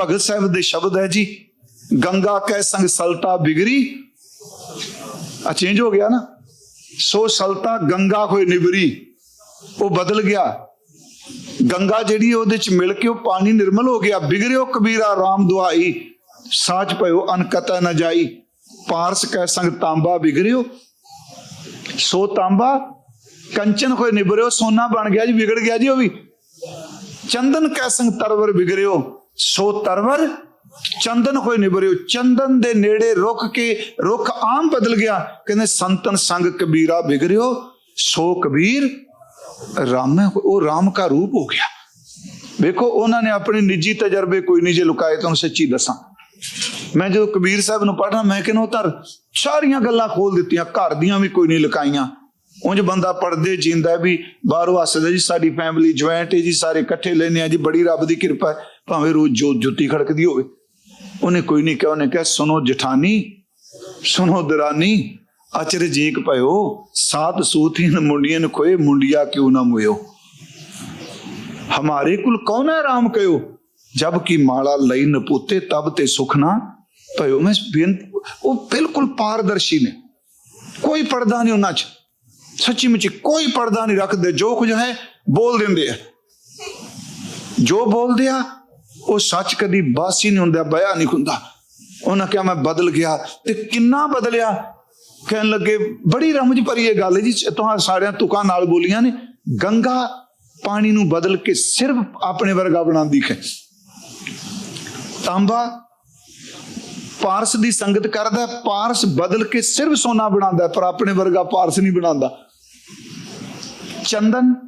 ਭਗਤ ਸਾਹਿਬ ਦੇ ਸ਼ਬਦ ਹੈ ਜੀ, ਗੰਗਾ ਕੈ ਸੰਗ ਸਲਤਾ ਬਿਗਰੀ। ਆ ਚੇਂਜ ਹੋ ਗਿਆ ਨਾ। ਸੋ ਸਲਤਾ ਗੰਗਾ ਕੋਈ ਨਿਬਰੀ ਉਹ ਬਦਲ ਗਿਆ। ਗੰਗਾ ਜਿਹੜੀ ਉਹਦੇ ਚ ਮਿਲ ਕੇ ਉਹ ਪਾਣੀ ਨਿਰਮਲ ਹੋ ਗਿਆ। ਬਿਗਰਿਓ ਕਬੀਰਾ RAM ਦੁਆਈ ਸਾਚ ਪਇਓ ਅਨਕਤਾ ਨ ਜਾਈ। ਪਾਰਸ ਕੈ ਸੰਗ ਤਾਂਬਾ ਬਿਗੜਿਓ ਸੋ ਤਾਂਬਾ ਕੰਚਨ ਹੋਏ ਨਿਬਰਿਓ ਸੋਨਾ ਬਣ ਗਿਆ ਜੀ, ਵਿਗੜ ਗਿਆ ਜੀ ਉਹ ਵੀ। ਚੰਦਨ ਕੈ ਸੰਗ ਤਰਵਰ ਬਿਗੜਿਓ ਸੋ ਤਰਵਰ, ਚੰਦਨ ਹੋਏ ਨਿਬਰਿਓ ਚੰਦਨ ਦੇ ਨੇੜੇ ਰੁਕ ਕੇ ਰੁੱਖ ਆਮ ਬਦਲ ਗਿਆ। ਕਹਿੰਦੇ ਸੰਤਨ ਸੰਗ ਕਬੀਰਾ ਬਿਗੜਿਓ ਸੋ ਕਬੀਰ ਰਾਮ ਹੈ ਉਹ ਰਾਮ ਦਾ ਰੂਪ ਹੋ ਗਿਆ। ਵੇਖੋ, ਉਹਨਾਂ ਨੇ ਆਪਣੇ ਨਿੱਜੀ ਤਜਰਬੇ ਕੋਈ ਨਹੀਂ ਜੇ ਲੁਕਾਏ ਤੁਹਾਨੂੰ ਸੱਚੀ ਦੱਸਾਂ। ਮੈਂ ਜਦੋਂ ਕਬੀਰ ਸਾਹਿਬ ਨੂੰ ਪੜ੍ਹਨਾ, ਮੈਂ ਕਿਹਾ ਉਹ ਤਰ ਸਾਰੀਆਂ ਗੱਲਾਂ ਖੋਲ ਦਿੱਤੀਆਂ, ਘਰ ਦੀਆਂ ਵੀ ਕੋਈ ਨਹੀਂ ਲੁਕਾਈਆਂ। ਉਂਝ ਬੰਦਾ ਪੜਦੇ ਜਿੰਦਾ ਵੀ, ਬਾਹਰੋਂ ਹੱਸਦਾ ਜੀ, ਸਾਡੀ ਫੈਮਿਲੀ ਜੁਆਇੰਟ ਹੈ ਜੀ, ਸਾਰੇ ਇਕੱਠੇ ਲੈਨੇ ਆ ਜੀ, ਬੜੀ ਰੱਬ ਦੀ ਕਿਰਪਾ ਹੈ। ਭਾਵੇਂ ਰੋਜ਼ ਜੋ ਜੁੱਤੀ ਖੜਕਦੀ ਹੋਵੇ। ਉਹਨੇ ਕੋਈ ਨਹੀਂ ਕਿਹਾ, ਉਹਨੇ ਕਿਹਾ, ਸੁਣੋ ਜਠਾਨੀ, ਸੁਣੋ ਦਰਾਨੀ, ਅਚਰ ਜੀਕ ਭਇਓ, ਸਾਤ ਸੂਥੀਨ ਮੁੰਡੀਆਂ ਨੂੰ ਖੋਏ, ਮੁੰਡਿਆ ਕਿਉਂ ਨਾ ਮੁਇਓ? ਹਮਾਰੇ ਕੁਲ ਕੌਣ ਹੈ ਰਾਮ ਕਯੋ ਜਬ ਕੀ ਮਾਲਾ ਲਈ ਨਪੂਤੇ ਤਬ ਤੇ ਸੁਖ ਨਾ ਭਇਓ। ਮੈਂ ਬੇਨਤ ਉਹ ਬਿਲਕੁਲ ਪਾਰਦਰਸ਼ੀ ਨੇ। ਕੋਈ ਪਰਦਾ ਨਹੀਂ ਉਹਨਾਂ 'ਚ। ਸੱਚੀ ਮੁੱਚੀ ਕੋਈ ਪਰਦਾ ਨਹੀਂ ਰੱਖਦੇ। ਜੋ ਕੁਝ ਹੈ, ਬੋਲ ਦਿੰਦੇ ਆ। ਜੋ ਬੋਲਦੇ ਆ ਉਹ ਸੱਚ ਕਦੀ ਬਾਸੀ ਨਹੀਂ ਹੁੰਦਾ ਬਿਆ ਨਹੀਂ ਹੁੰਦਾ। ਉਹਨਾਂ ਕਿਹਾ, ਮੈਂ ਬਦਲ ਗਿਆ। ਤੇ ਕਿੰਨਾ ਬਦਲਿਆ? ਕਹਿਣ ਲੱਗੇ, ਬੜੀ ਰਮਜ ਭਰੀ ਇਹ ਗੱਲ ਜੀ ਤੁਹਾਨੂੰ ਸਾਰਿਆਂ ਤੁਕਾਂ ਨਾਲ ਬੋਲੀਆਂ ਨੇ। ਗੰਗਾ ਪਾਣੀ ਨੂੰ ਬਦਲ ਕੇ ਸਿਰਫ ਆਪਣੇ ਵਰਗਾ ਬਣਾਉਂਦੀ ਹੈ। ਤਾਂਬਾ ਪਾਰਸ ਦੀ ਸੰਗਤ ਕਰਦਾ ਪਾਰਸ ਬਦਲ ਕੇ ਸਿਰਫ ਸੋਨਾ ਬਣਾਉਂਦਾ ਪਰ ਆਪਣੇ ਵਰਗਾ ਪਾਰਸ ਨਹੀਂ ਬਣਾਉਂਦਾ। ਚੰਦਨ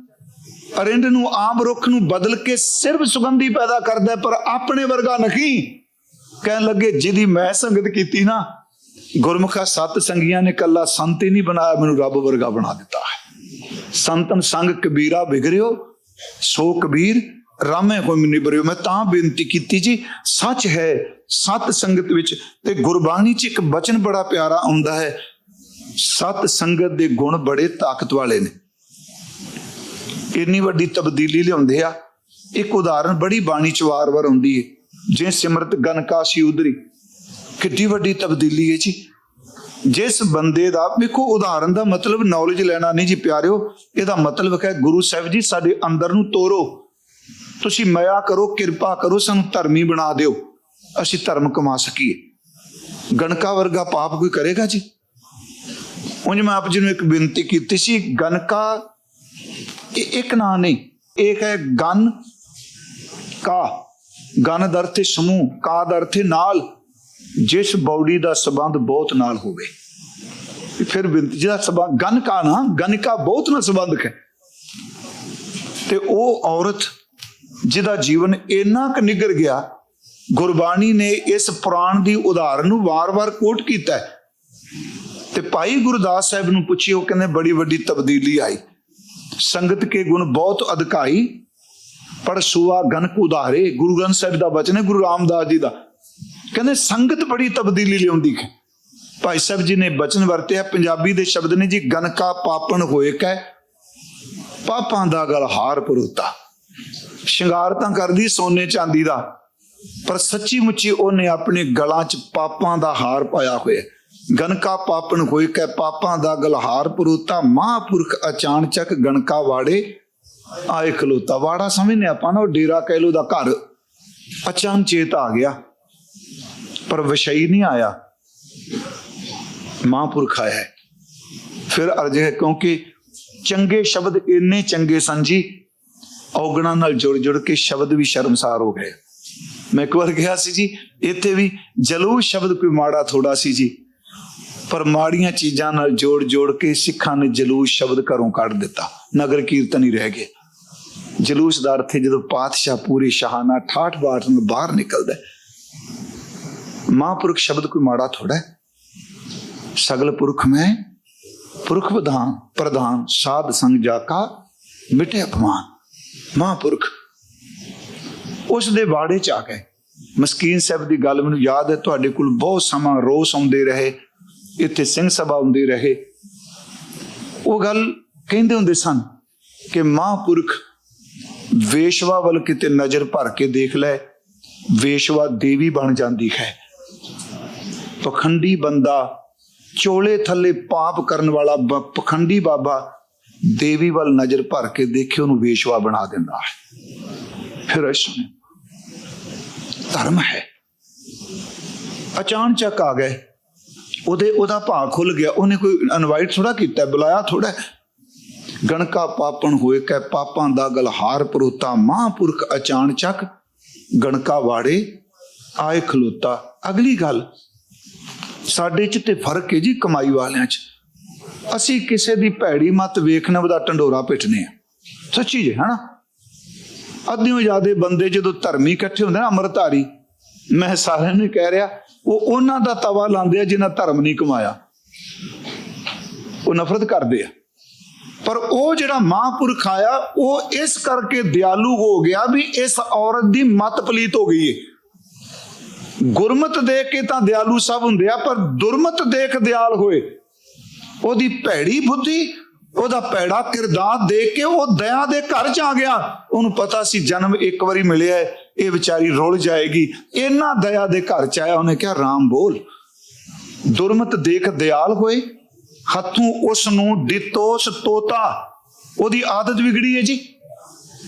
ਅਰਿੰਦ ਨੂੰ ਆਮ ਰੁੱਖ ਨੂੰ ਬਦਲ ਕੇ ਸਿਰਫ ਸੁਗੰਧੀ ਪੈਦਾ ਕਰਦਾ ਪਰ ਆਪਣੇ ਵਰਗਾ ਨਹੀਂ। ਕਹਿਣ ਲੱਗੇ, ਜਿਹਦੀ ਮੈਂ ਸੰਗਤ ਕੀਤੀ ਨਾ, ਗੁਰਮੁਖਾ ਸਤ ਸੰਗੀਆਂ ਨੇ ਕੱਲਾ ਸੰਤ ਹੀ ਨਹੀਂ ਬਣਾਇਆ, ਮੈਨੂੰ ਰੱਬ ਵਰਗਾ ਬਣਾ ਦਿੱਤਾ ਹੈ। ਸੰਤਨ ਸੰਗ ਕਬੀਰਾ ਵਿਗਰਿਓ, ਸੋ ਕਬੀਰ, ਰਾਮੇ ਕੋਈ ਨਿਬਰਿਓ ਮੈਂ ਤਾਂ ਬੇਨਤੀ ਕੀਤੀ ਜੀ, ਸੱਚ ਹੈ, ਸਤ ਸੰਗਤ ਵਿੱਚ ਤੇ ਗੁਰਬਾਣੀ 'ਚ ਇੱਕ ਬਚਨ ਬੜਾ ਪਿਆਰਾ ਆਉਂਦਾ ਹੈ। ਸਤ ਸੰਗਤ ਦੇ ਗੁਣ ਬੜੇ ਤਾਕਤ ਵਾਲੇ ਨੇ। ਕਿੰਨੀ ਵੱਡੀ ਤਬਦੀਲੀ ਲਿਆਉਂਦੇ ਆ। ਇੱਕ ਉਦਾਹਰਨ ਬੜੀ ਬਾਣੀ ਚ ਵਾਰ-ਵਾਰ ਆਉਂਦੀ ਹੈ ਜੇ ਸਿਮਰਤ ਗਨਕਾਸ਼ੀ ਉਦਰੀ ਕਿੱਡੀ ਵੱਡੀ ਤਬਦੀਲੀ ਹੈ ਜੀ। ਜਿਸ ਬੰਦੇ ਦਾ, ਵੇਖੋ ਉਦਾਹਰਣ ਦਾ ਮਤਲਬ ਨੌਲੇਜ ਲੈਣਾ ਨਹੀਂ ਜੀ ਪਿਆਰਿਓ, ਇਹਦਾ ਮਤਲਬ ਹੈ ਗੁਰੂ ਸਾਹਿਬ ਜੀ ਸਾਡੇ ਅੰਦਰ ਨੂੰ ਤੋਰੋ। ਤੁਸੀਂ ਮਇਆ ਕਰੋ, ਕਿਰਪਾ ਕਰੋ, ਸਾਨੂੰ ਧਰਮੀ ਬਣਾ ਦਿਓ। ਅਸੀਂ ਧਰਮ ਕਮਾ ਸਕੀਏ। ਗਣਕਾ ਵਰਗਾ ਪਾਪ ਕੋਈ ਕਰੇਗਾ ਜੀ? ਉਂਝ ਮੈਂ ਆਪ ਜੀ ਨੂੰ ਇੱਕ ਬੇਨਤੀ ਕੀਤੀ ਸੀ, ਗਣਕਾ ਇਹ ਇੱਕ ਨਾਂ ਨਹੀਂ ਇੱਕ ਹੈ ਗਨ, ਕਾ। ਗਨ ਦਾ ਅਰਥ ਸਮੂਹ, ਕਾ ਦਾ ਅਰਥ ਨਾਲ। ਜਿਸ ਬੌਡੀ ਦਾ ਸਬੰਧ ਬਹੁਤ ਨਾਲ ਹੋਵੇ। ਫਿਰ ਜਿਹਦਾ ਸਬੰਧ ਗਨ ਕਾ ਨਾ, ਗਨ ਗਨਕਾ ਬਹੁਤ ਨਾਲ ਸੰਬੰਧਕ ਹੈ। ਤੇ ਉਹ ਔਰਤ ਜਿਹਦਾ ਜੀਵਨ ਇੰਨਾ ਕੁ ਨਿਗਰ ਗਿਆ, ਗੁਰਬਾਣੀ ਨੇ ਇਸ ਪੁਰਾਣ ਦੀ ਉਦਾਹਰਨ ਨੂੰ ਵਾਰ-ਵਾਰ ਕੋਟ ਕੀਤਾ ਹੈ। ਤੇ ਭਾਈ ਗੁਰਦਾਸ ਸਾਹਿਬ ਨੂੰ ਪੁੱਛੀ ਉਹ ਕਹਿੰਦੇ, ਬੜੀ ਵੱਡੀ ਤਬਦੀਲੀ ਆਈ। ਸੰਗਤ ਕੇ ਗੁਣ ਬਹੁਤ ਅਧਿਕਾਈ। ਪਰ ਸੁਆ ਗਨਕ ਉਧਾਰੇ, ਗੁਰੂ ਗ੍ਰੰਥ ਸਾਹਿਬ ਦਾ ਬਚਨ ਹੈ, ਗੁਰੂ ਰਾਮਦਾਸ ਜੀ ਦਾ। ਕਹਿੰਦੇ ਸੰਗਤ ਬੜੀ ਤਬਦੀਲੀ ਲਿਆਉਂਦੀ ਹੈ। ਭਾਈ ਸਾਹਿਬ ਜੀ ਨੇ ਬਚਨ ਵਰਤਿਆ, ਪੰਜਾਬੀ ਦੇ ਸ਼ਬਦ ਨੇ ਜੀ ਗਨਕਾ ਪਾਪਣ ਹੋਏ ਕੈ, ਪਾਪਾਂ ਦਾ ਗਲ ਹਾਰ ਪਰੋਤਾ। ਸ਼ਿੰਗਾਰ ਤਾਂ ਕਰਦੀ ਸੋਨੇ ਚਾਂਦੀ ਦਾ, ਪਰ ਸੱਚੀ ਮੁੱਚੀ ਉਹਨੇ ਆਪਣੇ ਗਲਾਂ 'ਚ ਪਾਪਾਂ ਦਾ ਹਾਰ ਪਾਇਆ ਹੋਇਆ। ਗਨਕਾ ਪਾਪਣ ਹੋਏ ਕੈ ਪਾਪਾਂ ਦਾ ਗਲਹਾਰ ਪਰੂਤਾ, ਮਹਾਪੁਰਖ ਅਚਾਨਚਕ ਗਣਕਾ ਵਾੜੇ, ਆਏ ਖਲੋਤਾ। ਵਾੜਾ ਸਮਝਨੇ ਆਪਾਂ ਨਾ, ਉਹ ਡੇਰਾ ਕਹਿ ਲੋ ਦਾ ਘਰ, ਅਚਾਨ ਚੇਤ ਆ ਗਿਆ, ਪਰ ਵਿਸ਼ਈ ਨਹੀਂ ਆਇਆ। ਮਹਾਪੁਰਖ ਆਇਆ ਫਿਰ ਅਰਜ ਹੈ, ਕਿਉਂਕਿ ਚੰਗੇ ਸ਼ਬਦ ਇੰਨੇ ਚੰਗੇ ਸਨ ਜੀ, ਔਗਣਾ ਨਾਲ ਜੁੜ ਜੁੜ ਕੇ ਸ਼ਬਦ ਵੀ ਸ਼ਰਮਸਾਰ ਹੋ ਗਏ। ਮੈਂ ਇੱਕ ਵਾਰ ਕਿਹਾ ਸੀ ਜੀ, ਇੱਥੇ ਵੀ ਜਲੂਸ ਸ਼ਬਦ ਕੋਈ ਮਾੜਾ ਥੋੜਾ ਸੀ ਜੀ। ਪਰ ਮਾੜੀਆਂ ਚੀਜ਼ਾਂ ਨਾਲ ਜੋੜ ਜੋੜ ਕੇ ਸਿੱਖਾਂ ਨੇ ਜਲੂਸ ਸ਼ਬਦ ਘਰੋਂ ਕੱਢ ਦਿੱਤਾ। ਨਗਰ ਕੀਰਤਨ ਹੀ ਰਹਿ ਗਏ। ਜਲੂਸ ਦਾ ਅਰਥ ਹੈ ਜਦੋਂ ਪਾਤਸ਼ਾਹ ਪੂਰੀ ਸ਼ਾਹਾਨਾ ਠਾਠ ਬਾਠ ਨਾਲ ਬਾਹਰ ਨਿਕਲਦਾ ਮਹਾਂਪੁਰਖ ਸ਼ਬਦ ਕੋਈ ਮਾੜਾ ਥੋੜਾ ਹੈ? ਸਗਲ ਪੁਰਖ ਮੈਂ, ਪੁਰਖ ਵਿਧਾਨ, ਪ੍ਰਧਾਨ, ਸਾਧ ਸੰਗ ਜਾਕਾ ਮਿਟੇ ਅਪਮਾਨ। ਮਹਾਂਪੁਰਖ ਉਸ ਦੇ ਬਾੜੇ ਚ ਆ ਗਏ। ਮਸਕੀਨ ਸਾਹਿਬ ਦੀ ਗੱਲ ਮੈਨੂੰ ਯਾਦ ਹੈ, ਤੁਹਾਡੇ ਕੋਲ ਬਹੁਤ ਸਮਾਂ ਰੋਸ ਆਉਂਦੇ ਰਹੇ। ਇੱਥੇ ਸਿੰਘ ਸਭਾ ਹੁੰਦੀ ਰਹੇ ਉਹ ਗੱਲ ਕਹਿੰਦੇ ਹੁੰਦੇ ਸਨ ਕਿ ਮਹਾਂਪੁਰਖ ਵੇਸ਼ਵਾ ਵੱਲ ਕਿਤੇ ਨਜ਼ਰ ਭਰ ਕੇ ਦੇਖ ਲੈ ਵੇਸ਼ਵਾ ਦੇਵੀ ਬਣ ਜਾਂਦੀ ਹੈ ਪਖੰਡੀ ਬੰਦਾ ਚੋਲੇ ਥੱਲੇ ਪਾਪ ਕਰਨ ਵਾਲਾ ਬ- ਪਖੰਡੀ ਬਾਬਾ ਦੇਵੀ ਵੱਲ ਨਜ਼ਰ ਭਰ ਕੇ ਦੇਖੇ ਉਹਨੂੰ ਵੇਸ਼ਵਾ ਬਣਾ ਦਿੰਦਾ ਹੈ ਫਿਰ ਇਸ ਨੂੰ ਧਰਮ ਹੈ ਅਚਾਨਚੱਕ ਆ ਗਏ ਉਹਦੇ ਉਹਦਾ ਭਾਅ ਖੁੱਲ ਗਿਆ, ਉਹਨੇ ਕੋਈ ਇਨਵਾਈਟ ਥੋੜਾ ਕੀਤਾ, ਬੁਲਾਇਆ ਥੋੜਾ ਗਣਕਾ ਪਾਪਣ ਹੋਏ ਕੈ ਪਾਪਾਂ ਦਾ ਗਲਹਾਰ ਪਰੋਤਾ, ਮਹਾਪੁਰਖ ਅਚਾਨ ਚੱਕ ਗਣਕਾ ਵਾੜੇ, ਆਏ ਖਲੋਤਾ। ਅਗਲੀ ਗੱਲ, ਸਾਡੇ ਚ ਤੇ ਫ਼ਰਕ ਹੈ ਜੀ ਕਮਾਈ ਵਾਲਿਆਂ ਚ। ਅਸੀਂ ਕਿਸੇ ਦੀ ਭੈੜੀ ਮਤ ਵੇਖਣ ਉਹਦਾ ਢੰਡੋਰਾ ਪਿੱਟਨੇ ਆ ਸੱਚੀ ਜੇ, ਹਨਾ? ਅੱਧਿਓਂ ਜ਼ਿਆਦੇ ਬੰਦੇ ਜਦੋਂ ਧਰਮੀ ਇਕੱਠੇ ਹੁੰਦੇ ਨਾ, ਅੰਮ੍ਰਿਤਧਾਰੀ, ਮੈਂ ਸਾਰਿਆਂ ਨੂੰ ਕਹਿ ਰਿਹਾ ਉਹ ਉਹਨਾਂ ਦਾ ਤਵਾ ਲਾਉਂਦੇ ਆ ਜਿਨ੍ਹਾਂ ਧਰਮ ਨਹੀਂ ਕਮਾਇਆ। ਉਹ ਨਫ਼ਰਤ ਕਰਦੇ ਆ। ਪਰ ਉਹ ਜਿਹੜਾ ਮਹਾਂਪੁਰਖ ਆਇਆ ਉਹ ਇਸ ਕਰਕੇ ਦਿਆਲੂ ਹੋ ਗਿਆ ਵੀ ਇਸ ਔਰਤ ਦੀ ਮਤ ਪਲੀਤ ਹੋ ਗਈ ਏ। ਗੁਰਮਤ ਦੇਖ ਕੇ ਤਾਂ ਦਿਆਲੂ ਸਭ ਹੁੰਦੇ ਆ ਪਰ ਦੁਰਮਤ ਦੇਖ ਦਿਆਲ ਹੋਏ। ਉਹਦੀ ਭੈੜੀ ਬੁੱਧੀ ਉਹਦਾ ਭੈੜਾ ਕਿਰਦਾਰ ਦੇਖ ਕੇ ਉਹ ਦਇਆ ਦੇ ਘਰ ਚ ਆ ਗਿਆ। ਉਹਨੂੰ ਪਤਾ ਸੀ ਜਨਮ ਇੱਕ ਵਾਰੀ ਮਿਲਿਆ ਹੈ, ਇਹ ਵਿਚਾਰੀ ਰੁੱਲ ਜਾਏਗੀ। ਇਹਨਾਂ ਦਇਆ ਦੇ ਘਰ ਚ ਆਇਆ, ਉਹਨੇ ਕਿਹਾ, ਰਾਮ ਬੋਲ। ਦੁਰਮਤ ਦੇਖ ਦਿਆਲ ਹੋਏ, ਹੱਥੋਂ ਉਸ ਨੂੰ ਦਿੱਤੋਸ ਤੋਤਾ। ਉਹਦੀ ਆਦਤ ਵਿਗੜੀ ਹੈ ਜੀ।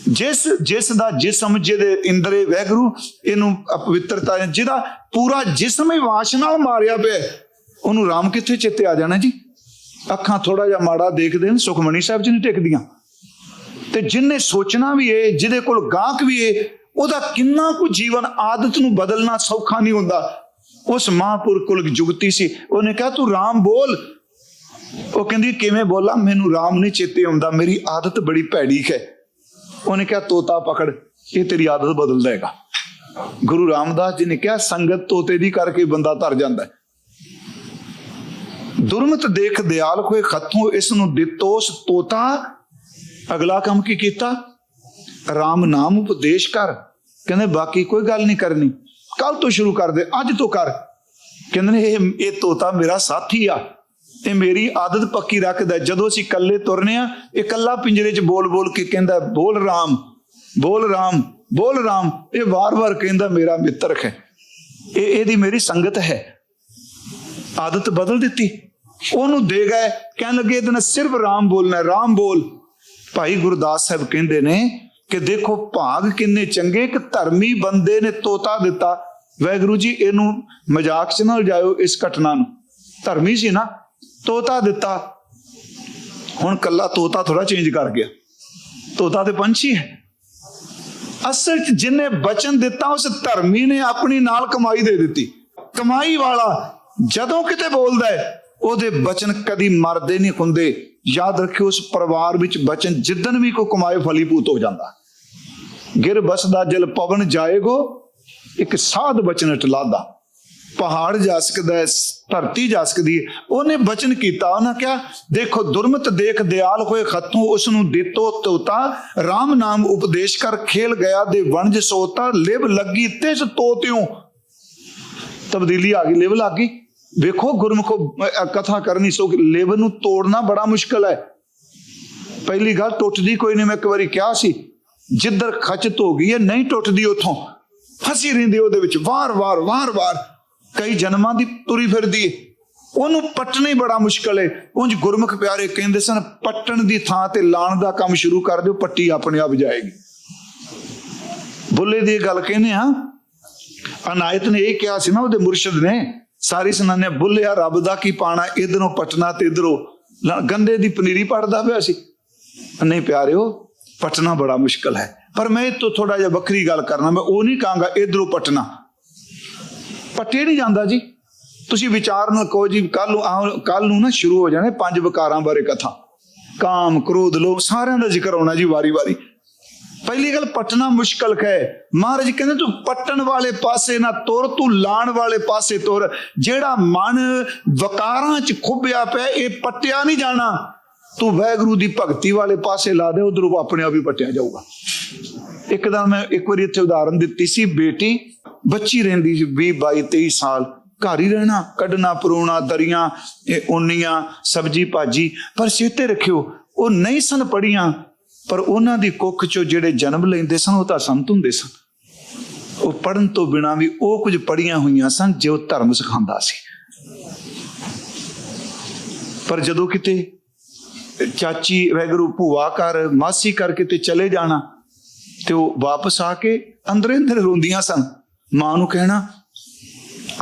ਜਿਸ ਜਿਸ ਦਾ ਜਿਸਮ ਜਿਹਦੇ ਇੰਦਰੇ ਵੈਗਰੂ, ਇਹਨੂੰ ਅਪਵਿੱਤਰਤਾ ਜਿਹਦਾ ਪੂਰਾ ਜਿਸਮ ਹੀ ਵਾਸ਼ ਨਾਲ ਮਾਰਿਆ ਪਿਆ ਉਹਨੂੰ ਰਾਮ ਕਿੱਥੇ ਚਿੱਤੇ ਆ ਜਾਣਾ ਜੀ? ਅੱਖਾਂ ਥੋੜਾ ਜਿਹਾ ਮਾੜਾ ਦੇਖਦੇ ਨੇ ਸੁਖਮਣੀ ਸਾਹਿਬ ਜੀ ਨਹੀਂ ਟਿਕਦੀਆਂ। ਤੇ ਜਿੰਨੇ ਸੋਚਣਾ ਵੀ ਏ, ਜਿਹਦੇ ਕੋਲ ਗਾਹਕ ਵੀ ਏ ਉਹਦਾ ਕਿੰਨਾ ਕੁ ਜੀਵਨ ਆਦਤ ਨੂੰ ਬਦਲਣਾ ਸੌਖਾ ਨਹੀਂ ਹੁੰਦਾ। ਉਸ ਮਹਾਂਪੁਰਖ ਕੋਲ ਜੁਗਤੀ ਸੀ। ਉਹਨੇ ਕਿਹਾ, ਤੂੰ ਰਾਮ ਬੋਲ। ਉਹ ਕਹਿੰਦੀ, ਕਿਵੇਂ ਬੋਲਾਂ? ਮੈਨੂੰ ਰਾਮ ਨਹੀਂ ਚੇਤੇ ਆਉਂਦਾ। ਮੇਰੀ ਆਦਤ ਬੜੀ ਭੈੜੀ ਹੈ। ਉਹਨੇ ਕਿਹਾ, ਤੋਤਾ ਪਕੜ, ਇਹ ਤੇਰੀ ਆਦਤ ਬਦਲ ਦੇਗਾ ਗੁਰੂ ਰਾਮਦਾਸ ਜੀ ਨੇ ਕਿਹਾ, ਸੰਗਤ ਤੋਤੇ ਦੀ ਕਰਕੇ ਬੰਦਾ ਧਰ ਜਾਂਦਾ ਦੁਰਮਤ ਦੇਖ ਦਿਆਲ ਕੋਈ ਖੱਥੋਂ ਇਸ ਨੂੰ ਦਿੱਤੋਸ ਤੋਤਾ। ਅਗਲਾ ਕੰਮ ਕੀ ਕੀਤਾ? ਰਾਮ ਨਾਮ ਉਪਦੇਸ਼ ਕਰ। ਕਹਿੰਦੇ, ਬਾਕੀ ਕੋਈ ਗੱਲ ਨਹੀਂ ਕਰਨੀ। ਕੱਲ ਤੋਂ ਸ਼ੁਰੂ ਕਰ ਦੇ, ਅੱਜ ਤੋਂ ਕਰ। ਕਹਿੰਦੇ ਨੇ, ਇਹ ਇਹ ਤੋਤਾ ਮੇਰਾ ਸਾਥੀ ਆ। ਤੇ ਮੇਰੀ ਆਦਤ ਪੱਕੀ ਰੱਖਦਾ। ਜਦੋਂ ਅਸੀਂ ਇਕੱਲੇ ਤੁਰਨੇ ਆ, ਇਹ ਇਕੱਲਾ ਪਿੰਜਰੇ 'ਚ ਬੋਲ ਬੋਲ ਕੇ ਕਹਿੰਦਾ, ਬੋਲ ਰਾਮ ਬੋਲ ਰਾਮ ਬੋਲ ਰਾਮ। ਇਹ ਵਾਰ-ਵਾਰ ਕਹਿੰਦਾ, ਮੇਰਾ ਮਿੱਤਰ ਹੈ ਇਹ, ਇਹਦੀ ਮੇਰੀ ਸੰਗਤ ਹੈ। ਆਦਤ ਬਦਲ ਦਿੱਤੀ। ਉਹਨੂੰ ਦੇ ਗਏ। ਕਹਿਣ ਲੱਗੇ, ਇਹਦੇ ਨਾਲ ਸਿਰਫ ਰਾਮ ਬੋਲਣਾ ਰਾਮ ਬੋਲ। ਭਾਈ ਗੁਰਦਾਸ ਸਾਹਿਬ ਕਹਿੰਦੇ ਨੇ ਕਿ ਦੇਖੋ ਭਾਗ ਕਿੰਨੇ ਚੰਗੇ ਕਿ ਧਰਮੀ ਬੰਦੇ ਨੇ ਤੋਤਾ ਦਿੱਤਾ। ਵੈਗੁਰੂ ਜੀ, ਇਹਨੂੰ ਮਜ਼ਾਕ ਚ ਨਾ ਜਾਇਓ ਇਸ ਘਟਨਾ ਨੂੰ। ਧਰਮੀ ਸੀ ਨਾ, ਤੋਤਾ ਦਿੱਤਾ। ਹੁਣ ਕੱਲਾ ਤੋਤਾ ਥੋੜਾ ਚੇਂਜ ਕਰ ਗਿਆ। ਤੋਤਾ ਤੇ ਪੰਛੀ ਹੈ। ਅਸਲ ਚ ਜਿਨੇ ਬਚਨ ਦਿੱਤਾ, ਉਸ ਧਰਮੀ ਨੇ ਆਪਣੀ ਨਾਲ ਕਮਾਈ ਦੇ ਦਿੱਤੀ। ਕਮਾਈ ਵਾਲਾ ਜਦੋਂ ਕਿਤੇ ਬੋਲਦਾ ਹੈ, ਉਹਦੇ ਬਚਨ ਕਦੀ ਮਰਦੇ ਨਹੀਂ ਹੁੰਦੇ। ਯਾਦ ਰੱਖਿਓ, ਉਸ ਪਰਿਵਾਰ ਵਿੱਚ ਬਚਨ ਜਿੱਦਨ ਵੀ ਕੋਈ ਕਮਾਏ, ਫਲੀਭੂਤ ਹੋ ਜਾਂਦਾ। ਗਿਰ ਬਸਦਾ ਜਲ ਪਵਨ ਜਾਏਗੋ, ਇੱਕ ਸਾਧ ਬਚਨ ਟਲਾਦਾ ਪਹਾੜ ਜਾ ਸਕਦਾ ਹੈ, ਧਰਤੀ ਜਾ ਸਕਦੀ ਹੈ। ਉਹਨੇ ਬਚਨ ਕੀਤਾ, ਉਹਨਾਂ ਕਿਹਾ, ਦੇਖੋ, ਦੁਰਮਤ ਦੇਖ ਦਿਆਲ ਹੋਏ ਖੱਤੋਂ ਉਸ ਨੂੰ ਦਿੱਤੋ ਤੋਤਾ। RAM ਨਾਮ ਉਪਦੇਸ਼ ਕਰ ਖੇਲ ਗਿਆ ਦੇ ਵਣਜ ਸੋਤਾ, ਲਿਵ ਲੱਗੀ ਤਿਸ ਤੋਤਿਓ ਤਬਦੀਲੀ ਆ ਗਈ, ਲਿਵ ਲੱਗ ਗਈ। ਵੇਖੋ, ਗੁਰਮੁਖੋ ਕਥਾ ਕਰਨੀ ਸੋ ਲਿਵ ਨੂੰ ਤੋੜਨਾ ਬੜਾ ਮੁਸ਼ਕਲ ਹੈ। ਪਹਿਲੀ ਗੱਲ ਟੁੱਟਦੀ ਕੋਈ ਨਹੀਂ, ਮੈਂ ਇੱਕ ਵਾਰੀ ਕਿਹਾ ਸੀ ਜਿੱਧਰ ਖਚਤ ਹੋ ਗਈ ਹੈ, ਨਹੀਂ ਟੁੱਟਦੀ ਉਥੋਂ। ਫਸੀ ਰਹਿੰਦੀ ਉਹਦੇ ਵਿੱਚ। ਵਾਰ-ਵਾਰ ਵਾਰ-ਵਾਰ ਕਈ ਜਨਮਾਂ ਦੀ ਤੁਰੀ ਫਿਰਦੀ ਹੈ। ਉਹਨੂੰ ਪੱਟਣਾ ਹੀ ਬੜਾ ਮੁਸ਼ਕਲ ਹੈ। ਉਂਝ ਗੁਰਮੁਖ ਪਿਆਰੇ ਕਹਿੰਦੇ ਸਨ, ਪੱਟਣ ਦੀ ਥਾਂ ਤੇ ਲਾਣ ਦਾ ਕੰਮ ਸ਼ੁਰੂ ਕਰ ਦਿਓ, ਪੱਟੀ ਆਪਣੇ ਆਪ ਜਾਏਗੀ। ਬੁੱਲੇ ਦੀ ਇਹ ਗੱਲ ਕਹਿੰਦੇ ਆ ਅਨਾਇਤ ਨੇ ਇਹ ਕਿਹਾ ਸੀ ਨਾ ਉਹਦੇ ਮੁਰਸ਼ਿਦ ਨੇ, ਸਾਰੀ ਸੁਣਾਨੇ ਬੁੱਲਿਆ ਰੱਬ ਦਾ ਕੀ ਪਾਣਾ, ਇਧਰੋਂ ਪਟਨਾ ਤੇ ਇਧਰੋਂ। ਗੰਦੇ ਦੀ ਪਨੀਰੀ ਪੜਦਾ ਪਿਆ ਸੀ। ਨਹੀਂ ਪਿਆਰਿਓ ਪਟਨਾ ਬੜਾ ਮੁਸ਼ਕਲ ਹੈ। ਪਰ ਮੈਂ ਇਹ ਤੋਂ ਥੋੜਾ ਜਿਹਾ ਵੱਖਰੀ ਗੱਲ ਕਰਨਾ, ਮੈਂ ਉਹ ਨਹੀਂ ਕਹਾਂਗਾ ਇਧਰੋਂ ਪਟਨਾ। ਪੱਟੇ ਨਹੀਂ ਜਾਂਦਾ ਜੀ। ਤੁਸੀਂ ਵਿਚਾਰ ਨਾਲ ਕਹੋ ਜੀ ਕੱਲ ਨੂੰ ਕੱਲ ਨੂੰ ਨਾ ਸ਼ੁਰੂ ਹੋ ਜਾਣੇ ਪੰਜ ਵਿਕਾਰਾਂ ਬਾਰੇ ਕਥਾ। ਕਾਮ, ਕ੍ਰੋਧ, ਲੋਭ, ਸਾਰਿਆਂ ਦਾ ਜ਼ਿਕਰ ਆਉਣਾ ਜੀ ਵਾਰੀ-ਵਾਰੀ। ਪਹਿਲੀ ਗੱਲ ਪਟਣਾ ਮੁਸ਼ਕਲ ਹੈ ਮਹਾਰਾਜ ਕਹਿੰਦੇ ਤੂੰ ਪਟਣ ਵਾਲੇ ਪਾਸੇ ਨਾ ਤੁਰ, ਤੂੰ ਲਾਣ ਵਾਲੇ ਪਾਸੇ ਤੁਰ। ਜਿਹੜਾ ਮਨ ਵਕਾਰਾਂ 'ਚ ਖੁੱਬਿਆ ਪਿਆ, ਇਹ ਪੱਟਿਆ ਨਹੀਂ ਜਾਣਾ। ਤੂੰ ਵੈਗਰੂ ਦੀ ਭਗਤੀ ਵਾਲੇ ਪਾਸੇ ਲਾ ਦੇ, ਉਧਰੋਂ ਆਪਣੇ ਆਪ ਹੀ ਪੱਟਿਆ ਜਾਊਗਾ। ਇੱਕਦਮ ਮੈਂ ਇੱਕ ਵਾਰੀ ਇੱਥੇ ਉਦਾਹਰਨ ਦਿੱਤੀ ਸੀ, ਬੇਟੀ, ਬੱਚੀ ਰਹਿੰਦੀ ਸੀ 20 22 23 ਸਾਲ, ਘਰ ਹੀ ਰਹਿਣਾ, ਕੱਢਣਾ, ਪਰੋਣਾ, ਦਰੀਆਂ, ਇਹ ਉਨੀਆਂ ਸਬਜੀ, ਭਾਜੀ, ਪਰ ਸਿੱਤੇ ਰੱਖਿਓ, ਉਹ ਨਹੀਂ ਸਨ ਪੜੀਆਂ ਪਰ ਉਹਨਾਂ ਦੀ ਕੁੱਖ ਚੋਂ ਜਿਹੜੇ ਜਨਮ ਲੈਂਦੇ ਸਨ, ਉਹ ਤਾਂ ਸੰਤ ਹੁੰਦੇ ਸਨ। ਉਹ ਪੜਨ ਤੋਂ ਬਿਨਾ ਵੀ ਉਹ ਕੁਝ ਪੜੀਆਂ ਹੋਈਆਂ ਸਨ, ਜੋ ਧਰਮ ਸਿਖਾਉਂਦਾ ਸੀ। ਪਰ ਜਦੋਂ ਕਿਤੇ ਚਾਚੀ ਵੈਗਰੂ ਭੂਆ ਕਰ ਮਾਸੀ ਕਰਕੇ ਤੇ ਚਲੇ ਜਾਣਾ। ਤੇ ਉਹ ਵਾਪਸ ਆ ਕੇ ਅੰਦਰੇ ਅੰਦਰ ਰੋਂਦੀਆਂ ਸਨ। ਮਾਂ ਨੂੰ ਕਹਿਣਾ,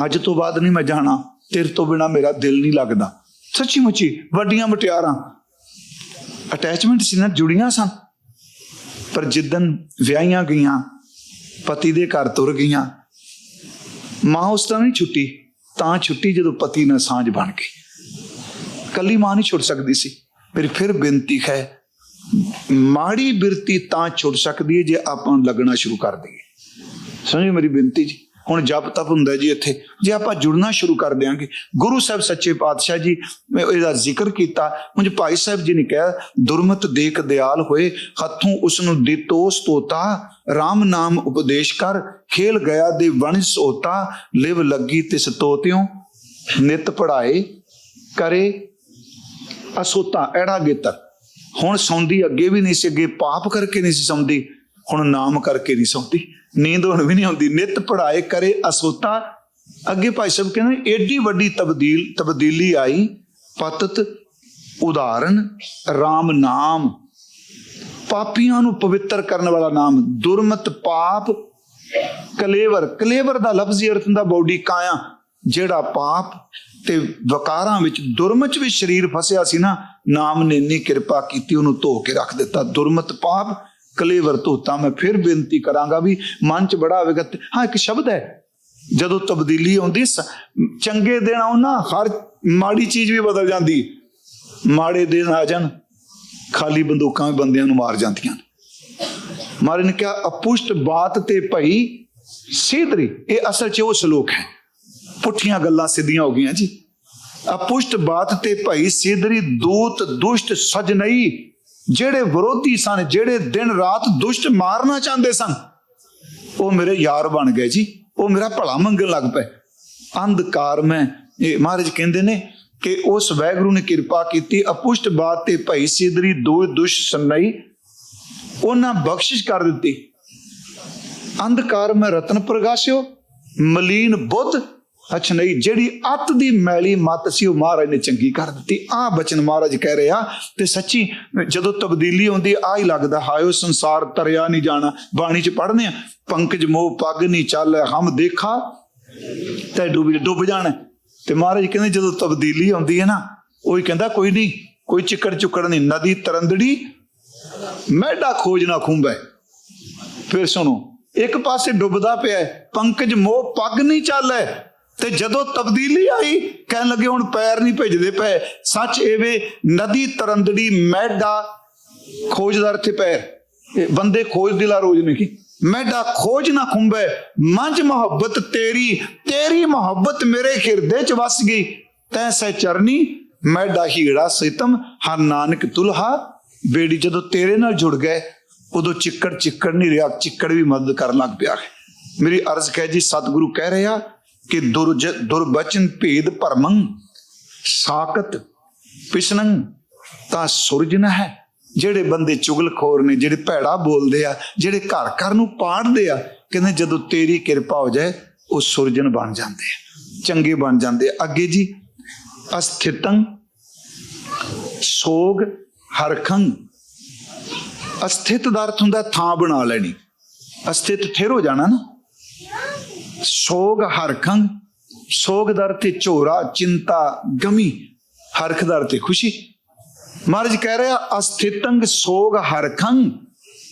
ਅੱਜ ਤੋਂ ਬਾਅਦ ਨਹੀਂ ਮੈਂ ਜਾਣਾ। ਤੇਰੇ ਤੋਂ ਬਿਨਾ ਮੇਰਾ ਦਿਲ ਨਹੀਂ ਲੱਗਦਾ। ਸੱਚੀ ਮੁੱਚੀ ਵੱਡੀਆਂ ਮਟਿਆਰਾਂ। ਅਟੈਚਮੈਂਟ ਸੀ ਨਾ, ਜੁੜੀਆਂ ਸਨ। ਪਰ ਜਿੱਦਨ ਵਿਆਹੀਆਂ ਗਈਆਂ, ਪਤੀ ਦੇ ਘਰ ਤੁਰ ਗਈਆਂ। ਮਾਂ ਉਸ ਤਰ੍ਹਾਂ ਨਹੀਂ ਛੁੱਟੀ, ਤਾਂ ਛੁੱਟੀ ਜਦੋਂ ਪਤੀ ਨਾਲ ਸਾਂਝ ਬਣ ਗਈ। ਕੱਲੀ ਮਾਂ ਨਹੀਂ ਛੁੱਟ ਸਕਦੀ ਸੀ। ਫਿਰ ਫਿਰ ਬੇਨਤੀ ਹੈ, ਮਾੜੀ ਬਿਰਤੀ ਤਾਂ ਛੁੱਟ ਸਕਦੀ ਹੈ ਜੇ ਆਪਾਂ ਲੱਗਣਾ ਸ਼ੁਰੂ ਕਰ ਦਈਏ। ਸਮਝੋ ਮੇਰੀ ਬੇਨਤੀ ਜੀ? ਹੁਣ ਜਪ ਤਪ ਹੁੰਦਾ ਜੀ ਇੱਥੇ। ਜੇ ਆਪਾਂ ਜੁੜਨਾ ਸ਼ੁਰੂ ਕਰ ਦਿਆਂਗੇ, ਗੁਰੂ ਸਾਹਿਬ ਸੱਚੇ ਪਾਤਸ਼ਾਹ ਜੀ, ਮੈਂ ਇਹਦਾ ਜ਼ਿਕਰ ਕੀਤਾ, ਮੁਝ ਭਾਈ ਸਾਹਿਬ ਜੀ ਨੇ ਕਿਹਾ, ਦੁਰਮਤ ਦੇਖ ਦਿਆਲ ਹੋਏ, ਹੱਥੋਂ ਉਸ ਨੂੰ ਦਿੱਤੋਸ ਤੋਤਾ RAM ਨਾਮ ਉਪਦੇਸ਼ ਕਰ, ਖੇਲ ਗਿਆ ਦੇ ਵਣ ਸੋਤਾ, ਲਿਵ ਲੱਗੀ ਤਿਸ ਤੋਤਿਓ, ਨਿਤ ਪੜਾਏ ਕਰੇ ਅਸੋਤਾ ਐੜਾ ਗੇਤਰ ਹੁਣ ਸੌਂਦੀ ਅੱਗੇ ਵੀ ਨਹੀਂ ਸੀ, ਅੱਗੇ ਪਾਪ ਕਰਕੇ ਨਹੀਂ ਸੀ ਸੌਂਦੀ, ਹੁਣ ਨਾਮ ਕਰਕੇ ਨਹੀਂ ਸੌਂਦੀ। ਨੀਂਦ ਹੁਣ ਵੀ ਨਹੀਂ ਆਉਂਦੀ। ਨਿਤ ਪੜਾਏ ਕਰੇ ਅਸੋਤਾ। ਅੱਗੇ ਭਾਈ ਸਾਹਿਬ ਕਹਿੰਦੇ ਏਡੀ ਵੱਡੀ ਤਬਦੀਲ, ਤਬਦੀਲੀ ਆਈ, ਪਤਤ, ਉਦਾਹਰਨ RAM ਨਾਮ। ਪਾਪੀਆਂ ਨੂੰ ਪਵਿੱਤਰ ਕਰਨ ਵਾਲਾ ਨਾਮ, ਦੁਰਮਤ ਪਾਪ। ਕਲੇਵਰ ਕਲੇਵਰ ਦਾ ਲਫ਼ਜ਼ੀ ਅਰਥ ਹੁੰਦਾ ਬੋਡੀ ਕਾਇਆ। ਜਿਹੜਾ ਪਾਪ ਤੇ ਵਕਾਰਾਂ ਵਿੱਚ ਦੁਰਮਤ ਵਿੱਚ ਸਰੀਰ ਫਸਿਆ ਸੀ ਨਾ, ਨਾਮ ਨੇ ਇੰਨੀ ਕਿਰਪਾ ਕੀਤੀ, ਉਹਨੂੰ ਧੋ ਕੇ ਰੱਖ ਦਿੱਤਾ। ਦੁਰਮਤ ਪਾਪ, ਕਲੇਵਰ ਧੋਤਾ ਮੈਂ ਫਿਰ ਬੇਨਤੀ ਕਰਾਂਗਾ ਵੀ ਮਨ ਚ ਬੜਾ ਵਿਗਤ ਹਾਂ, ਇੱਕ ਸ਼ਬਦ ਹੈ। ਜਦੋਂ ਤਬਦੀਲੀ ਆਉਂਦੀ, ਸ- ਚੰਗੇ ਦਿਨ ਆਉਣਾ ਹਰ ਮਾੜੀ ਚੀਜ਼ ਵੀ ਬਦਲ ਜਾਂਦੀ। ਮਾੜੇ ਦਿਨ ਆ ਜਾਣ, ਖਾਲੀ ਬੰਦੂਕਾਂ ਵੀ ਬੰਦਿਆਂ ਨੂੰ ਮਾਰ ਜਾਂਦੀਆਂ। ਮਾਰੇ ਨੇ ਕਿਹਾ, ਅਪੁਸ਼ਟ ਬਾਤ ਤੇ ਭਈ ਸੀਧਰੀ, ਇਹ ਅਸਲ 'ਚ ਉਹ ਸ਼ਲੋਕ ਹੈ। ਪੁੱਠੀਆਂ ਗੱਲਾਂ ਸਿੱਧੀਆਂ ਹੋ ਗਈਆਂ ਜੀ। ਅਪੁਸ਼ਟ ਬਾਤ ਤੇ ਭਈ ਸੀਧਰੀ ਦੂਤ ਦੁਸ਼ਟ ਸਜਨਈ, ਜਿਹੜੇ ਵਿਰੋਧੀ ਸਨ, ਜਿਹੜੇ ਦਿਨ ਰਾਤ ਦੁਸ਼ਟ ਮਾਰਨਾ ਚਾਹੁੰਦੇ ਸਨ। ਉਹ ਮੇਰੇ ਯਾਰ ਬਣ ਗਏ ਜੀ। ਉਹ ਮੇਰਾ ਭਲਾ ਮੰਗਣ ਲੱਗ ਪਏ। ਅੰਧਕਾਰ ਮੈਂ, ਇਹ ਮਹਾਰਾਜ ਕਹਿੰਦੇ ਨੇ ਕਿ ਉਸ ਵੈਗਰੂ ਨੇ ਕਿਰਪਾ ਕੀਤੀ, ਅਪੁਸ਼ਟ ਬਾਤ ਤੇ ਭਈ ਸੀਧਰੀ ਦੋ ਦੁਸ਼ ਸੰਨਈ ਉਹਨਾਂ ਬਖਸ਼ਿਸ਼ ਕਰ ਦਿੱਤੀ। ਅੰਧਕਾਰ ਮੈਂ ਰਤਨ ਪ੍ਰਗਾਸਿਓ, ਮਲੀਨ ਬੁੱਧ ਅੱਛਾ ਨਹੀਂ, ਜਿਹੜੀ ਅੱਤ ਦੀ ਮੈਲੀ ਮਤ ਸੀ ਉਹ ਮਹਾਰਾਜ ਨੇ ਚੰਗੀ ਕਰ ਦਿੱਤੀ। ਆ ਬਚਨ ਮਹਾਰਾਜ ਕਹਿ ਰਿਹਾ ਤੇ ਸੱਚੀ ਜਦੋਂ ਤਬਦੀਲੀ ਆਉਂਦੀ ਆ ਹੀ ਲੱਗਦਾ ਹਾਇਓ ਸੰਸਾਰ ਤਰਿਆ ਨਹੀਂ ਜਾਣਾ, ਬਾਣੀ ਚ ਪੜ੍ਹਦੇ ਆ, ਪੰਕਜ ਮੋਹ ਪੱਗ ਨਹੀਂ ਚੱਲ, ਹਮ ਦੇਖਾ, ਤੇ ਡੁੱਬ ਡੁੱਬ ਜਾਣਾ। ਤੇ ਮਹਾਰਾਜ ਕਹਿੰਦੇ ਜਦੋਂ ਤਬਦੀਲੀ ਆਉਂਦੀ ਹੈ ਨਾ, ਉਹ ਹੀ ਕਹਿੰਦਾ ਕੋਈ ਨਹੀਂ, ਕੋਈ ਚਿੱਕੜ ਚੁੱਕੜ ਨਹੀਂ, ਨਦੀ ਤਰੰਦੜੀ, ਮੈਡਾ ਖੋਜਣਾ ਖੁੰਬੈ ਫਿਰ ਸੁਣੋ, ਇੱਕ ਪਾਸੇ ਡੁੱਬਦਾ ਪਿਆ, ਪੰਕਜ ਮੋਹ ਪੱਗ ਨਹੀਂ ਚੱਲੈ। ਤੇ ਜਦੋਂ ਤਬਦੀਲੀ ਆਈ, ਕਹਿਣ ਲੱਗੇ ਹੁਣ ਪੈਰ ਨਹੀਂ ਭੇਜਦੇ ਪਏ। ਸੱਚ ਐਵੇਂ ਨਦੀ ਤਰੰਦੜੀ ਮੈਡਾ ਖੋਜਦਾਰ ਤੇ ਪੈਰ। ਬੰਦੇ ਖੋਜ ਦਿਲਾ ਰੋਜ਼ ਨੇ ਕੀ? ਮੈਡਾ ਖੋਜ ਨਾ ਖੁੰਬੇ। ਮੰਝ ਮੁਹੱਬਤ ਤੇਰੀ ਤੇਰੀ ਮੁਹੱਬਤ ਮੇਰੇ ਹਿਰਦੇ ਚ ਵਸ ਗਈ। ਤੈ ਸਹਿ ਚਰਨੀ, ਮੈਡਾ ਹੀੜਾ ਸਿਤਮ, ਹਰ ਨਾਨਕ ਤੁਲਹਾ। ਬੇੜੀ ਜਦੋਂ ਤੇਰੇ ਨਾਲ ਜੁੜ ਗਏ, ਉਦੋਂ ਚਿੱਕੜ ਚਿੱਕੜ ਨਹੀਂ ਰਿਹਾ, ਚਿੱਕੜ ਵੀ ਮਦਦ ਕਰਨ ਲੱਗ ਪਿਆ ਮੇਰੀ ਅਰਜ਼ ਕਹਿ ਜੀ, ਸਤਿਗੁਰੂ ਕਹਿ ਰਿਹਾ ਕਿ ਦੁਰਜ ਦੁਰਬਚਨ ਭੇਦ ਭਰਮੰ ਸਾਕਤ ਪਿਸਨੰ ਤਾਂ ਸੁਰਜਨ ਹੈ। ਜਿਹੜੇ ਬੰਦੇ ਚੁਗਲਖੋਰ ਨੇ, ਜਿਹੜੇ ਭੈੜਾ ਬੋਲਦੇ ਆ, ਜਿਹੜੇ ਘਰ ਘਰ ਨੂੰ ਪਾੜਦੇ ਆ, ਕਹਿੰਦੇ ਜਦੋਂ ਤੇਰੀ ਕਿਰਪਾ ਹੋ ਜਾਏ, ਉਹ ਸੁਰਜਨ ਬਣ ਜਾਂਦੇ ਆ, ਚੰਗੇ ਬਣ ਜਾਂਦੇ ਆ। ਅੱਗੇ ਜੀ, ਅਸਥਿਤੰ ਸੋਗ ਹਰਖੰ। ਅਸਥਿਤ ਦਾ ਅਰਥ ਹੁੰਦਾ ਥਾਂ ਬਣਾ ਲੈਣੀ। ਅਸਥਿਤ ਥਿਰ ਹੋ ਜਾਣਾ ਨਾ। ਸੋਗ ਹਰਖੰ ਸੋਗ ਦਰ ਤੇ ਝੋਰਾ, ਚਿੰਤਾ ਗਮੀ ਹਰਖ ਦਰ ਤੇ ਖੁਸ਼ੀ। ਮਹਾਰਾਜ ਕਹਿ ਰਿਹਾ, ਅਸਥਿਤੰਗ ਸੋਗ ਹਰਖੰ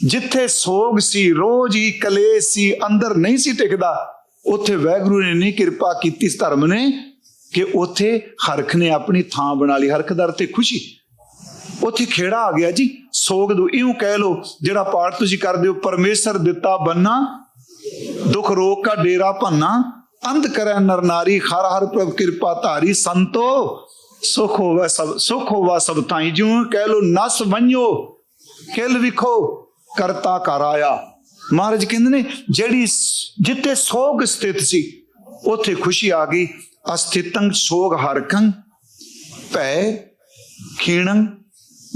ਜਿੱਥੇ ਸੋਗ ਸੀ ਰੋਜ਼ ਹੀ ਕਲੇਸ਼ ਸੀ, ਅੰਦਰ ਨਹੀਂ ਸੀ ਟਿਕਦਾ, ਉੱਥੇ ਵੈਗਰੂ ਨੇ ਨਹੀਂ ਕਿਰਪਾ ਕੀਤੀ ਇਸ ਧਰਮ ਨੇ ਕਿ ਉੱਥੇ ਹਰਖ ਨੇ ਆਪਣੀ ਥਾਂ ਬਣਾ ਲਈ ਹਰਖ ਦਾ ਅਰਥ ਖੁਸ਼ੀ। ਉੱਥੇ ਖੇੜਾ ਆ ਗਿਆ ਜੀ, ਸੋਗ ਦੋ, ਇਉਂ ਕਹਿ ਲੋ ਜਿਹੜਾ ਪਾਠ ਤੁਸੀਂ ਕਰਦੇ ਹੋ, ਪਰਮੇਸ਼ਰ ਦਿੱਤਾ ਬੰਨਾ ਦੁਖ ਰੋਗ ਕਾ ਡੇਰਾ ਭੰਨਾ, ਅੰਧ ਕਰੈ ਨਰ ਨਾਰੀ, ਹਰ ਹਰ ਪ੍ਰਭ ਕਿਰਪਾ ਧਾਰੀ, ਸੰਤੋ, ਸੁਖ ਹੋਵੇ ਸਭ ਸੁਖ ਹੋਵਾ ਸਭ ਤਾਈ ਜਿਉਂ ਕਹਿ ਲੋ ਨਸ ਵੰਜੋ ਕਿਲ ਵਿਖੋ, ਕਰਤਾ ਕਰ ਆਇਆ। ਮਹਾਰਾਜ ਕਹਿੰਦੇ ਨੇ, ਜਿਹੜੀ ਸ- ਜਿੱਥੇ ਸੋਗ ਸਥਿਤ ਸੀ, ਉੱਥੇ ਖੁਸ਼ੀ ਆ ਗਈ। ਅਸਥਿਤੰ ਸੋਗ ਹਰਕੰ ਭੈ ਖੀਣੰ।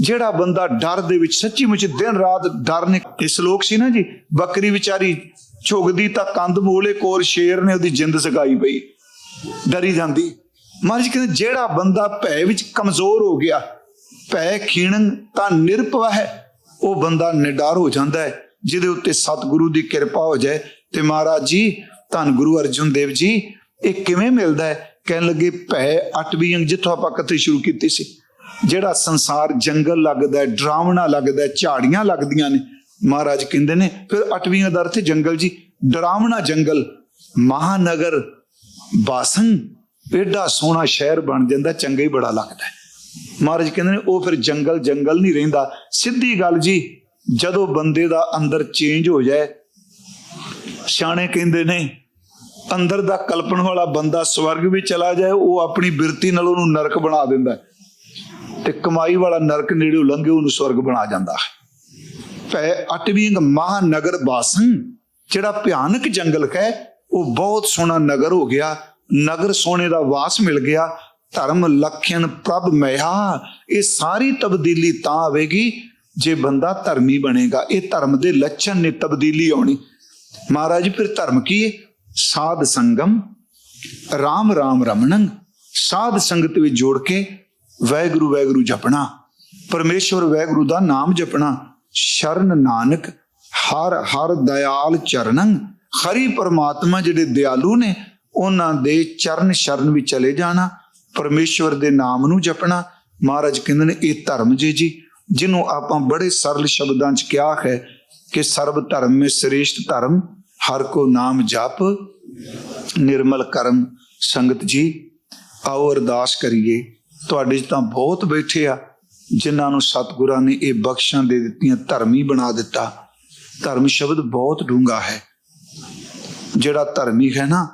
ਜਿਹੜਾ ਬੰਦਾ ਡਰ ਦੇ ਵਿੱਚ, ਸੱਚੀ ਮੁੱਚ ਦਿਨ ਰਾਤ ਡਰ ਨੇ ਇਹ ਸ਼ਲੋਕ ਸੀ ਨਾ ਜੀ, ਬੱਕਰੀ ਵਿਚਾਰੀ ਝੁਕਦੀ ਤਾਂ ਕੰਧ ਮੂਲੇ ਕੋਰ ਸ਼ੇਰ ਨੇ ਉਹਦੀ ਜਿੰਦ ਸਗਾਈ ਪਈ। ਡਰੀ ਜਾਂਦੀ। ਮਹਾਰਾਜ ਕਹਿੰਦੇ, ਜਿਹੜਾ ਬੰਦਾ ਭੈ ਵਿੱਚ ਕਮਜ਼ੋਰ ਹੋ ਗਿਆ, ਭੈ ਖੀਣਨ ਤਾਂ ਨਿਰਭਵ ਹੈ, ਉਹ ਬੰਦਾ ਨਿਡਰ ਹੋ ਜਾਂਦਾ ਹੈ, ਜਿਹਦੇ ਉੱਤੇ ਸਤਿਗੁਰੂ ਦੀ ਕਿਰਪਾ ਹੋ ਜਾਏ। ਤੇ ਮਹਾਰਾਜ ਜੀ, ਧੰਨ ਗੁਰੂ ਅਰਜਨ ਦੇਵ ਜੀ, ਇਹ ਕਿਵੇਂ ਮਿਲਦਾ ਹੈ? ਕਹਿਣ ਲੱਗੇ, ਭੈ ਅਟਵੀਂ ਅੰਗ ਜਿੱਥੋਂ ਆਪਾਂ ਕਥੇ ਸ਼ੁਰੂ ਕੀਤੀ ਸੀ। ਜਿਹੜਾ ਸੰਸਾਰ ਜੰਗਲ ਲੱਗਦਾ ਡਰਾਵਣਾ ਲੱਗਦਾ ਝਾੜੀਆਂ ਲੱਗਦੀਆਂ ਨੇ ਮਹਾਰਾਜ ਕਹਿੰਦੇ ਨੇ, ਫਿਰ ਅਟਵੀਂ ਦਾ ਅਰਥ ਜੰਗਲ ਜੀ, ਡਰਾਵਣਾ ਜੰਗਲ, ਮਹਾਨਗਰ ਬਾਸਨ ਐਡਾ ਸੋਹਣਾ ਸ਼ਹਿਰ ਬਣ ਜਾਂਦਾ, ਚੰਗਾ ਹੀ ਬੜਾ ਲੱਗਦਾ। ਮਹਾਰਾਜ ਕਹਿੰਦੇ ਨੇ, ਉਹ ਫਿਰ ਜੰਗਲ ਜੰਗਲ ਨਹੀਂ ਰਹਿੰਦਾ। ਸਿੱਧੀ ਗੱਲ ਜੀ, ਜਦੋਂ ਬੰਦੇ ਦਾ ਅੰਦਰ ਚੇਂਜ ਹੋ ਜਾਏ, ਸਿਆਣੇ ਕਹਿੰਦੇ ਨੇ, ਅੰਦਰ ਦਾ ਕਲਪਣ ਵਾਲਾ ਬੰਦਾ ਸਵਰਗ ਵਿੱਚ ਚਲਾ ਜਾਏ, ਉਹ ਆਪਣੀ ਬਿਰਤੀ ਨਾਲ ਉਹਨੂੰ ਨਰਕ ਬਣਾ ਦਿੰਦਾ ਤੇ ਕਮਾਈ ਵਾਲਾ ਨਰਕ ਨੇੜਿਓਂ ਲੰਘੇ ਉਹਨੂੰ ਸਵਰਗ ਬਣਾ ਜਾਂਦਾ ਹੈ। ਭੈ ਅਟਵੀਂ ਮਹਾਨਗਰ ਬਾਸਨ ਜਿਹੜਾ ਭਿਆਨਕ ਜੰਗਲ ਹੈ ਉਹ ਬਹੁਤ ਸੋਹਣਾ ਨਗਰ ਹੋ ਗਿਆ। ਨਗਰ ਸੋਹਣੇ ਦਾ ਵਾਸ ਮਿਲ ਗਿਆ। ਧਰਮ ਲਖਣ ਪ੍ਰਭ ਮਹਾ ਇਹ ਸਾਰੀ ਤਬਦੀਲੀ ਤਾਂ ਆਵੇਗੀ ਜੇ ਬੰਦਾ ਧਰਮੀ ਬਣੇਗਾ। ਇਹ ਧਰਮ ਦੇ ਲੱਛਣ ਨੇ ਤਬਦੀਲੀ ਆਉਣੀ। ਮਹਾਰਾਜ ਫਿਰ ਧਰਮ ਕੀ ਹੈ ਸਾਧ ਸੰਗਮ ਰਾਮ ਰਾਮ ਰਮਣੰ ਸਾਧ ਸੰਗਤ ਵਿੱਚ ਜੋੜ ਕੇ ਵੈਗੁਰੂ ਵੈਗੁਰੂ ਜਪਣਾ। ਪਰਮੇਸ਼ਵਰ ਵੈਗੁਰੂ ਦਾ ਨਾਮ ਜਪਣਾ। ਸ਼ਰਨ ਨਾਨਕ, ਹਰ ਹਰ ਦਇਆਲ ਚਰਨੰ। ਹਰੀ ਪਰਮਾਤਮਾ ਜਿਹੜੇ ਦਿਆਲੂ ਨੇ, ਉਹਨਾਂ ਦੇ ਚਰਨ ਸ਼ਰਨ ਵਿੱਚ ਚਲੇ ਜਾਣਾ, ਪਰਮੇਸ਼ਵਰ ਦੇ ਨਾਮ ਨੂੰ ਜਪਣਾ। ਮਹਾਰਾਜ ਕਹਿੰਦੇ ਨੇ, ਇਹ ਧਰਮ ਜੀ ਜੀ, ਜਿਹਨੂੰ ਆਪਾਂ ਬੜੇ ਸਰਲ ਸ਼ਬਦਾਂ 'ਚ ਕਿਹਾ ਹੈ ਕਿ ਸਰਬ ਧਰਮ ਮੇ ਸ੍ਰੇਸ਼ਟ ਧਰਮ, ਹਰ ਕੋ ਨਾਮ ਜਪ, ਨਿਰਮਲ ਕਰਮ। ਸੰਗਤ ਜੀ, ਆਓ ਅਰਦਾਸ ਕਰੀਏ। ਤੁਹਾਡੇ 'ਚ ਤਾਂ ਬਹੁਤ ਬੈਠੇ ਆ। ਜਿਨ੍ਹਾਂ ਨੂੰ ਸਤਿਗੁਰਾਂ ਨੇ ਇਹ ਬਖਸ਼ਾਂ ਦੇ ਦਿੱਤੀਆਂ, ਧਰਮੀ ਬਣਾ ਦਿੱਤਾ। ਧਰਮ ਸ਼ਬਦ ਬਹੁਤ ਡੂੰਘਾ ਹੈ। ਜਿਹੜਾ ਧਰਮੀ ਹੈ ਨਾ,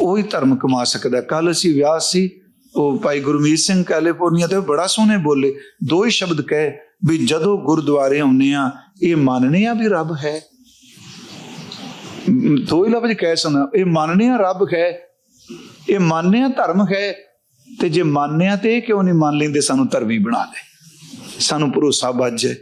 ਉਹੀ ਧਰਮ ਕਮਾ ਸਕਦਾ। ਕੱਲ ਅਸੀਂ ਵਿਆਹ ਸੀ, ਉਹ ਭਾਈ ਗੁਰਮੀਤ ਸਿੰਘ ਕੈਲੀਫੋਰਨੀਆ ਤੇ ਉਹ ਬੜਾ ਸੋਹਣੇ ਬੋਲੇ। ਦੋ ਹੀ ਸ਼ਬਦ ਕਹੇ ਵੀ ਜਦੋਂ ਗੁਰਦੁਆਰੇ ਆਉਨੇ ਆ ਇਹ ਮੰਨਨੇ ਆ ਵੀ ਰੱਬ ਹੈ। ਦੋ ਹੀ ਲਫ਼ਜ਼ ਕਹਿ ਸੁਣਾ ਇਹ ਮੰਨਨੇ ਆ ਰੱਬ ਹੈ, ਇਹ ਮੰਨਨੇ ਆ ਧਰਮ ਹੈ ਤੇ ਜੇ ਮੰਨਿਆ ਆ ਤੇ ਇਹ ਕਿਉਂ ਨਹੀਂ ਮੰਨ ਲੈਂਦੇ ਸਾਨੂੰ ਧਰਮੀ ਬਣਾ ਦੇ ਸਾਨੂੰ ਭਰੋਸਾ ਵੱਜ ਜਾਏ।